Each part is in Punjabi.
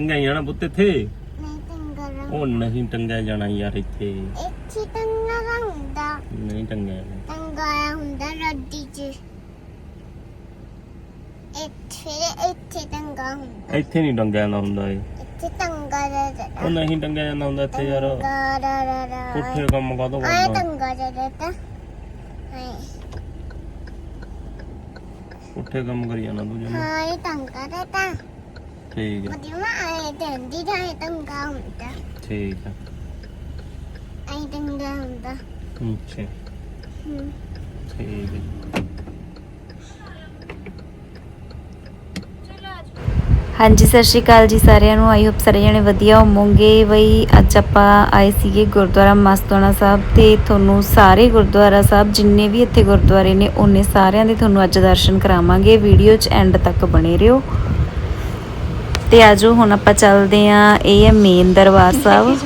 ਟੰਗਿਆ ਜਾਣਾ ਪੁੱਤ ਇੱਥੇ? ਨਹੀਂ ਟੰਗਰਾ ਉਹ ਨਹੀਂ ਟੰਗਿਆ ਜਾਣਾ ਯਾਰ ਇੱਥੇ। ਇੱਥੇ ਟੰਗਰਾ ਹੁੰਦਾ। ਨਹੀਂ ਟੰਗਿਆ ਜਾਣਾ। ਟੰਗਾਇਆ ਹੁੰਦਾ ਰੱਦੀ 'ਚ। ਇੱਥੇ ਇੱਥੇ ਟੰਗਾ ਹੁੰਦਾ। ਇੱਥੇ ਨਹੀਂ ਟੰਗਿਆ ਜਾਂਦਾ ਹੁੰਦਾ ਇਹ। ਇੱਥੇ ਟੰਗਾ ਦਾ ਦਾ ਉਹ ਨਹੀਂ ਟੰਗਿਆ ਜਾਂਦਾ ਹੁੰਦਾ ਇੱਥੇ ਯਾਰ। ਟੰਗਾ ਦਾ ਦਾ ਦਾ ਪੁੱਠੇ ਕੰਮ ਕਾਹਤੋਂ ਆਏ ਕਰਦਾ ਟੰਗਾ ਦਾ ਦਾ ਦਾ ਆਏ ਪੁੱਠੇ ਕੰਮ ਕਰੀ ਜਾਂਦਾ ਤੂੰ ਜਮਾ। ਹਾਂ ਇਹ ਟੰਗਾ ਦਾ ਦਾ ਠੀਕ ਹੈ। ਮਤਲਬ ਆਏ ਟੰਦੀ ਦਾ ਟੰਗਾ ਹੁੰਦਾ ਠੀਕ ਹੈ। ਆਏ ਟੰਗਾ ਹੁੰਦਾ ਅੱਛਾ ਹਮ ਠੀਕ ਹੈ। ਹਾਂਜੀ ਸਤਿ ਸ਼੍ਰੀ ਅਕਾਲ ਜੀ ਸਾਰਿਆਂ ਨੂੰ। ਆਈ ਹੋਪ ਸਾਰੇ ਜਣੇ ਵਧੀਆ ਹੋਵੋਗੇ। ਬਈ ਅੱਜ ਆਪਾਂ ਆਏ ਸੀਗੇ ਗੁਰਦੁਆਰਾ ਮਸਤੋਣਾ ਸਾਹਿਬ ਤੇ ਤੁਹਾਨੂੰ ਸਾਰੇ ਗੁਰਦੁਆਰਾ ਸਾਹਿਬ ਜਿੰਨੇ ਵੀ ਇੱਥੇ ਗੁਰਦੁਆਰੇ ਨੇ ਉਹਨੇ ਸਾਰਿਆਂ ਦੇ ਤੁਹਾਨੂੰ ਅੱਜ ਦਰਸ਼ਨ ਕਰਾਵਾਂਗੇ। ਵੀਡੀਓ 'ਚ ਐਂਡ ਤੱਕ ਬਣੇ ਰਹੋ। ਤੇ ਆਜੋ ਹੁਣ ਆਪਾਂ ਚੱਲਦੇ ਆਂ ਇਹ ਹੈ ਮੇਨ ਦਰਬਾਰ ਸਾਹਿਬ।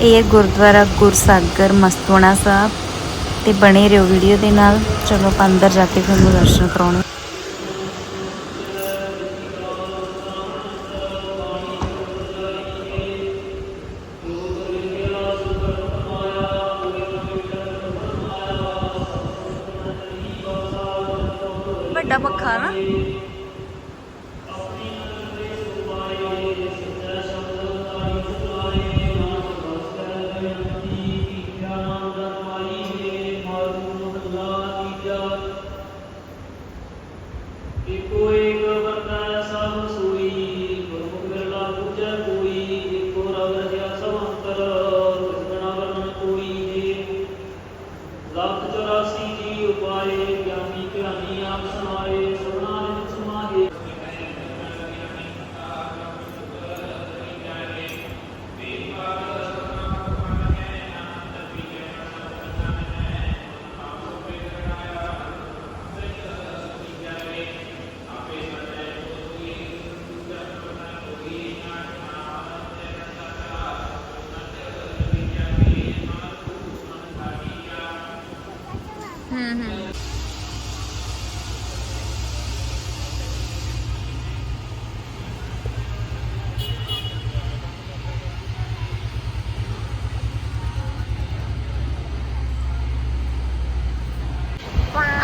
ਇਹ ਗੁਰਦੁਆਰਾ ਗੁਰਸਾਗਰ ਮਸਤੋਣਾ ਸਾਹਿਬ ਤੇ ਬਣੇ ਰਹੋ ਵੀਡੀਓ ਦੇ ਨਾਲ। ਚਲੋ ਆਪਾਂ ਅੰਦਰ ਜਾ ਕੇ ਤੁਹਾਨੂੰ ਦਰਸ਼ਨ ਕਰਾਉਣੇ। ਵੱਡਾ ਪੱਖਾ ਨਾ।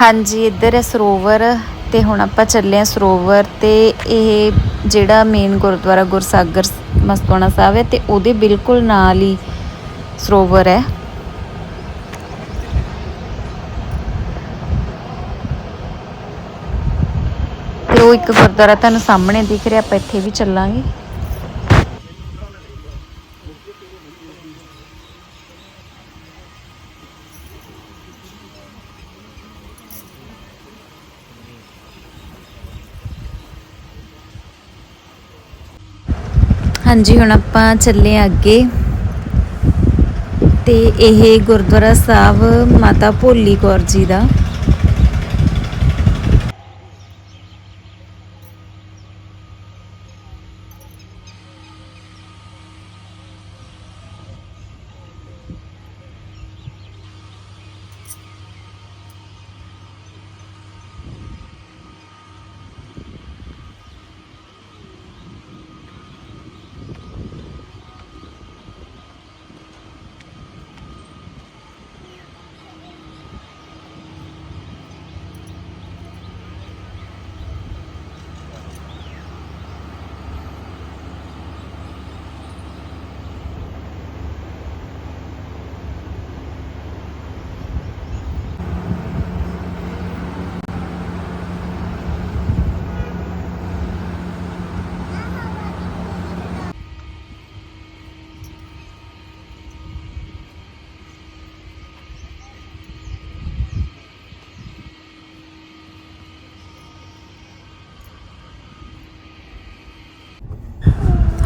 ਹਾਂਜੀ, ਇੱਧਰ ਹੈ ਸਰੋਵਰ ਤੇ ਹੁਣ ਆਪਾਂ ਚੱਲੇ ਆ ਸਰੋਵਰ ਤੇ ਇਹ ਜਿਹੜਾ ਮੇਨ ਗੁਰਦੁਆਰਾ ਗੁਰਸਾਗਰ ਮਸਤੋਣਾ ਸਾਹਿਬ ਹੈ ਤੇ ਉਹਦੇ ਬਿਲਕੁਲ ਨਾਲ ਹੀ ਸਰੋਵਰ ਹੈ। ਤੇ ਉਹ ਇੱਕ ਗੁਰਦੁਆਰਾ ਤੁਹਾਨੂੰ ਸਾਹਮਣੇ ਦਿਖ ਰਿਹਾ, ਆਪਾਂ ਇੱਥੇ ਵੀ ਚੱਲਾਂਗੇ। ਹਾਂਜੀ, ਹੁਣ ਆਪਾਂ ਚੱਲੇ ਹਾਂ ਅੱਗੇ। ਤੇ ਇਹ ਗੁਰਦੁਆਰਾ ਸਾਹਿਬ ਮਾਤਾ ਭੋਲੀ ਕੌਰ ਜੀ ਦਾ।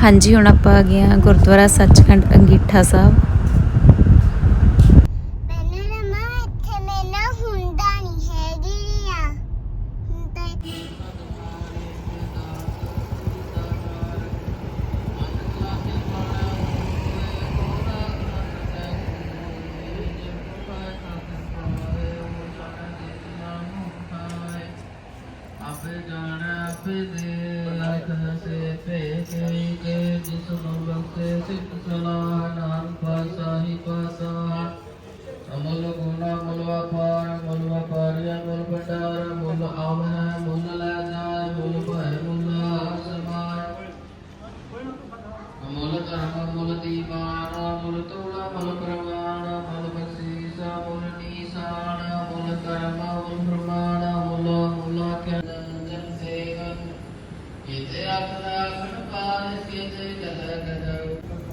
ਹਾਂਜੀ ਹੁਣ ਆਪਾਂ ਆ ਗਏ ਹਾਂ ਗੁਰਦੁਆਰਾ ਸੱਚਖੰਡ ਅੰਗੀਠਾ ਸਾਹਿਬ। ਆ ਆਪੇ ਜਾਣੈ ਆਪੇ ਦੇ ਲਖ ਸੇ ਭੇ ਕਈ ਕੇ صلى الله عليه وسلم ਕੀਤੇ ਆਖਣ ਆਖਣ ਪਾਰ ਕਦ ਕਦ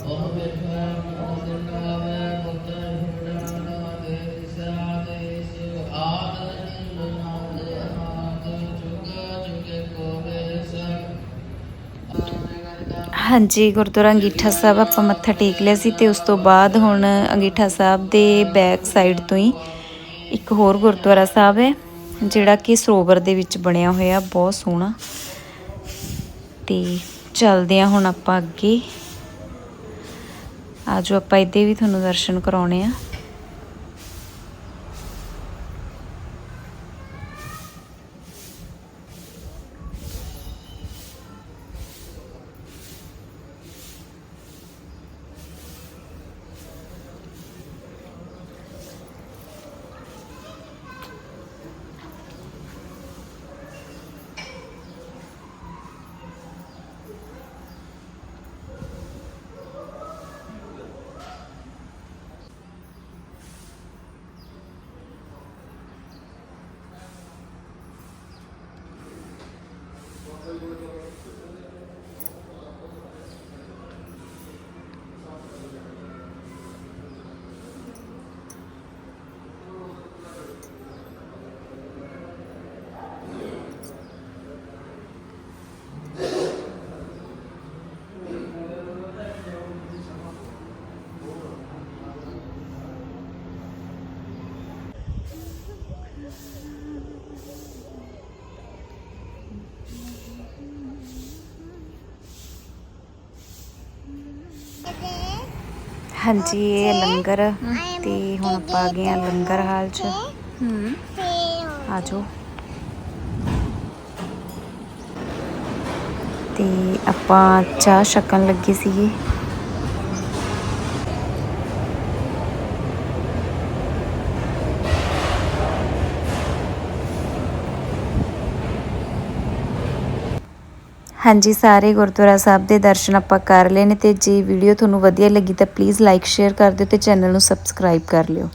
ਉਹ ਬਿਰਖਾ ਮਨ ਦਿਨਾਵੇ ਮੁੱਤ ਹੁਡਾਨਾ ਦੇ ਦਿਸਾ ਸਿਵ ਆਦ ਨਿਲ ਨਾਮ ਜੁਗ ਜੁਗ ਕੋ ਬੇਸਕ ਹਾਂਜੀ, ਗੁਰਦੁਆਰਾ ਅੰਗੀਠਾ ਸਾਹਿਬ ਆਪਾਂ ਮੱਥਾ ਟੇਕ ਲਿਆ ਸੀ ਤੇ ਉਸ ਤੋਂ ਬਾਅਦ ਹੁਣ ਅੰਗੀਠਾ ਸਾਹਿਬ ਦੇ ਬੈਕ ਸਾਈਡ ਤੋਂ ਹੀ ਇੱਕ ਹੋਰ ਗੁਰਦੁਆਰਾ ਸਾਹਿਬ ਹੈ, ਜਿਹੜਾ ਕਿ ਸਰੋਵਰ ਦੇ ਵਿੱਚ ਬਣਿਆ ਹੋਇਆ, ਬਹੁਤ ਸੋਹਣਾ। ਤੇ ਚੱਲਦੇ ਆ ਹੁਣ ਆਪਾਂ ਅੱਗੇ। ਆਜੋ ਆਪਾਂ ਇਹਦੇ ਵੀ ਤੁਹਾਨੂੰ ਦਰਸ਼ਨ ਕਰਾਉਣੇ ਆ। ਹਾਂਜੀ ਇਹ ਲੰਗਰ ਤੇ ਹੁਣ ਆਪਾਂ ਆ ਗਏ ਆ ਲੰਗਰ ਹਾਲ 'ਚ। ਹੂੰ। ਫੇਰ ਆਜੋ। ਤੇ ਆਪਾਂ ਚਾਹ ਛਕਣ ਲੱਗੇ ਸੀਗੇ। ਹਾਂਜੀ, ਸਾਰੇ ਗੁਰਦੁਆਰਾ ਸਾਹਿਬ ਦੇ ਦਰਸ਼ਨ ਆਪਾਂ ਕਰ ਲਏ ਨੇ ਤੇ ਜੇ ਵੀਡੀਓ ਤੁਹਾਨੂੰ ਵਧੀਆ ਲੱਗੀ ਤਾਂ ਪਲੀਜ਼ ਲਾਈਕ ਸ਼ੇਅਰ ਕਰ ਦਿਓ ਤੇ ਚੈਨਲ ਨੂੰ ਸਬਸਕ੍ਰਾਈਬ ਕਰ ਲਿਓ।